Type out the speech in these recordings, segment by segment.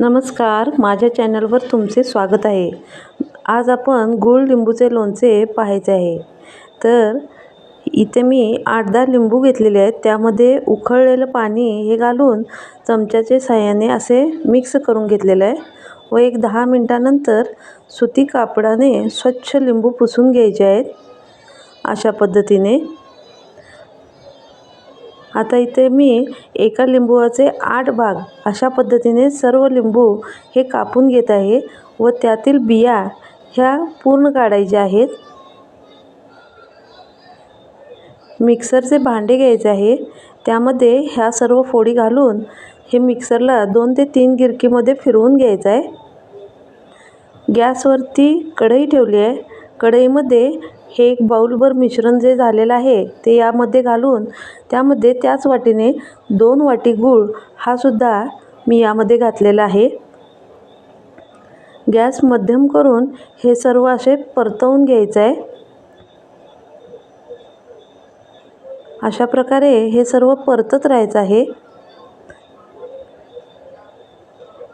नमस्कार. माझ्या चॅनलवर तुमचे स्वागत आहे. आज आपण गूळ लिंबूचे लोणचे पाहायचे आहे. तर इथे मी आठ दहा लिंबू घेतलेले आहेत. त्यामध्ये उकळलेलं पाणी हे घालून चमच्याचे साह्याने असे मिक्स करून घेतलेलं आहे. व एक दहा मिनटानंतर सुती कापडाने स्वच्छ लिंबू पुसून घ्यायचे आहेत. अशा पद्धतीने आता इथे मी एका लिंबूचे आठ भाग अशा पद्धतीने सर्व लिंबू हे कापून घेत आहे व त्यातील बिया ह्या पूर्ण काढायच्या आहेत. मिक्सरचे भांडे घ्यायचे आहे. त्यामध्ये ह्या सर्व फोडी घालून हे मिक्सरला दोन ते तीन गिरकीमध्ये फिरवून घ्यायचं आहे. गॅसवरती कढई ठेवली आहे. कढईमध्ये हे एक बाऊलभर मिश्रण जे झालेलं आहे ते यामध्ये घालून त्यामध्ये त्याच वाटीने दोन वाटी गूळ हा सुद्धा मी यामध्ये घातलेला आहे. गॅस मध्यम करून हे सर्व असे परतवून घ्यायचं आहे. अशा प्रकारे हे सर्व परतत राहायचं आहे.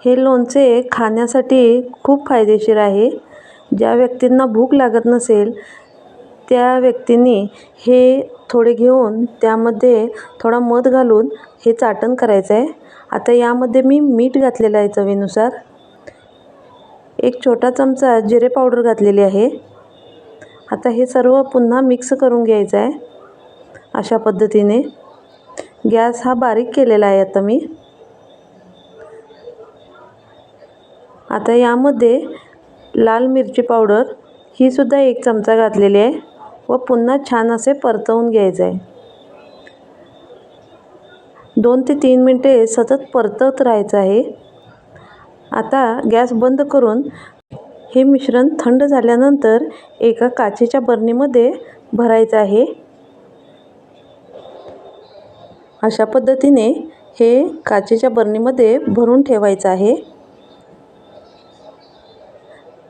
हे लोणचे खाण्यासाठी खूप फायदेशीर आहे. ज्या व्यक्तींना भूक लागत नसेल त्या व्यक्तींनी हे थोडे घेऊन त्यामध्ये थोडा मध घालून हे चाटण करायचं आहे आता यामध्ये मी मीठ घातलेलं आहे चवीनुसार. एक छोटा चमचा जिरे पावडर घातलेली आहे. आता हे सर्व पुन्हा मिक्स करून घ्यायचं आहे अशा पद्धतीने. गॅस हा बारीक केलेला आहे आता मी. आता यामध्ये लाल मिरची पावडर ही सुद्धा एक चमचा घातलेली आहे. व पुन्हा छान असे परतवून घ्यायचं. आहे दोन ते तीन मिनटे सतत परतवत राहायचं आहे. आता गॅस बंद करून हे मिश्रण थंड झाल्यानंतर एका काचेच्या बरणीमध्ये भरायचं आहे. अशा पद्धतीने हे काचेच्या बरणीमध्ये भरून ठेवायचं आहे.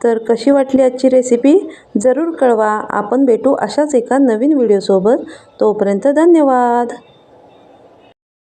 तर कशी वाटली आजची रेसिपी जरूर कळवा. आपण भेटू अशाच एका नवीन व्हिडिओसोबत तोपर्यंत धन्यवाद.